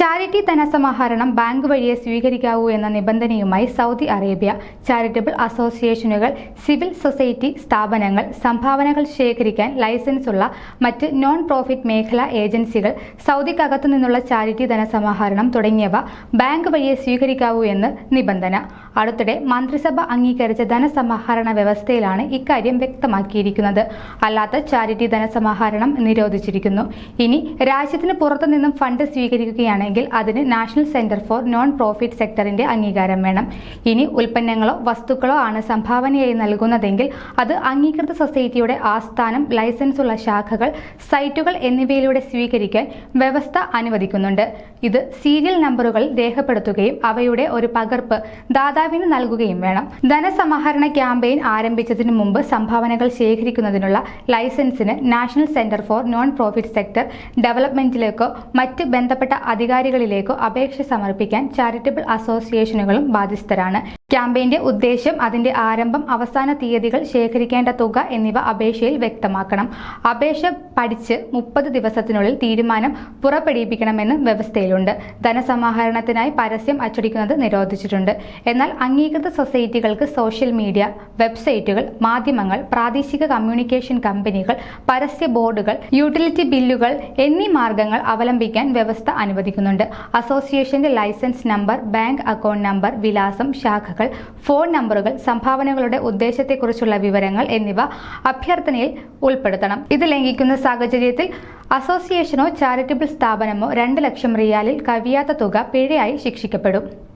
Charity ധനസമാഹരണം bank വഴിയെ സ്വീകരിക്കാവൂ എന്ന നിബന്ധനയുമായി സൗദി അറേബ്യ ചാരിറ്റബിൾ അസോസിയേഷനുകൾ സിവിൽ സൊസൈറ്റി സ്ഥാപനങ്ങൾ സംഭാവനകൾ ശേഖരിക്കാൻ ലൈസൻസുള്ള മറ്റ് നോൺ പ്രോഫിറ്റ് മേഖലാ ഏജൻസികൾ സൗദിക്കകത്തു നിന്നുള്ള ചാരിറ്റി ധനസമാഹരണം തുടങ്ങിയവ ബാങ്ക് വഴിയെ സ്വീകരിക്കാവൂ എന്ന് നിബന്ധന. അടുത്തിടെ മന്ത്രിസഭ അംഗീകരിച്ച ധനസമാഹരണ വ്യവസ്ഥയിലാണ് ഇക്കാര്യം വ്യക്തമാക്കിയിരിക്കുന്നത്. അല്ലാത്ത ചാരിറ്റി ധനസമാഹരണം നിരോധിച്ചിരിക്കുന്നു. ഇനി രാജ്യത്തിന് പുറത്തുനിന്നും ഫണ്ട് സ്വീകരിക്കുകയാണെങ്കിൽ അതിന് national centre for non profit സെക്ടറിന്റെ അംഗീകാരം വേണം. ഇനി ഉൽപ്പന്നങ്ങളോ വസ്തുക്കളോ ആണ് സംഭാവനയായി നൽകുന്നതെങ്കിൽ അത് അംഗീകൃത സൊസൈറ്റിയുടെ ആസ്ഥാനം ലൈസൻസുള്ള ശാഖകൾ സൈറ്റുകൾ എന്നിവയിലൂടെ സ്വീകരിക്കാൻ വ്യവസ്ഥ അനുവദിക്കുന്നുണ്ട്. ഇത് സീരിയൽ നമ്പറുകൾ രേഖപ്പെടുത്തുകയും അവയുടെ ഒരു പകർപ്പ് ദാതാവിന് നൽകുകയും വേണം. ധനസമാഹരണ ക്യാമ്പയിൻ ആരംഭിച്ചതിനു മുമ്പ് സംഭാവനകൾ ശേഖരിക്കുന്നതിനുള്ള ലൈസൻസിന് national centre for non profit sector ഡെവലപ്മെന്റിലേക്കോ മറ്റ് ബന്ധപ്പെട്ട അധികാരികളിലേക്കോ അപേക്ഷ സമർപ്പിക്കാൻ ചാരിറ്റബിൾ അസോസിയേഷനുകളും ബാധ്യസ്ഥരാണ്. ക്യാമ്പയിന്റെ ഉദ്ദേശം അതിന്റെ ആരംഭം അവസാന തീയതികൾ ശേഖരിക്കേണ്ട തുക എന്നിവ അപേക്ഷയിൽ വ്യക്തമാക്കണം. അപേക്ഷ പഠിച്ച് മുപ്പത് ദിവസത്തിനുള്ളിൽ തീരുമാനം പുറപ്പെടുവിപ്പിക്കണമെന്ന് വ്യവസ്ഥയിലുണ്ട്. ധനസമാഹരണത്തിനായി പരസ്യം അച്ചടിക്കുന്നത് നിരോധിച്ചിട്ടുണ്ട്. എന്നാൽ അംഗീകൃത സൊസൈറ്റികൾക്ക് സോഷ്യൽ മീഡിയ വെബ്സൈറ്റുകൾ മാധ്യമങ്ങൾ പ്രാദേശിക കമ്മ്യൂണിക്കേഷൻ കമ്പനികൾ പരസ്യ ബോർഡുകൾ യൂട്ടിലിറ്റി ബില്ലുകൾ എന്നീ മാർഗങ്ങൾ അവലംബിക്കാൻ വ്യവസ്ഥ അനുവദിക്കുന്നുണ്ട്. അസോസിയേഷന്റെ licence number bank account number വിലാസം ശാഖകൾ. ഫോൺ നമ്പറുകൾ സംഭാവനകളുടെ ഉദ്ദേശത്തെക്കുറിച്ചുള്ള വിവരങ്ങൾ എന്നിവ അഭ്യർത്ഥനയിൽ ഉൾപ്പെടുത്തണം. ഇത് ലംഘിക്കുന്ന സാഹചര്യത്തിൽ അസോസിയേഷനോ ചാരിറ്റബിൾ സ്ഥാപനമോ രണ്ട് ലക്ഷം റിയാലിൽ കവിയാത്ത തുക പിഴയായി ശിക്ഷിക്കപ്പെടും.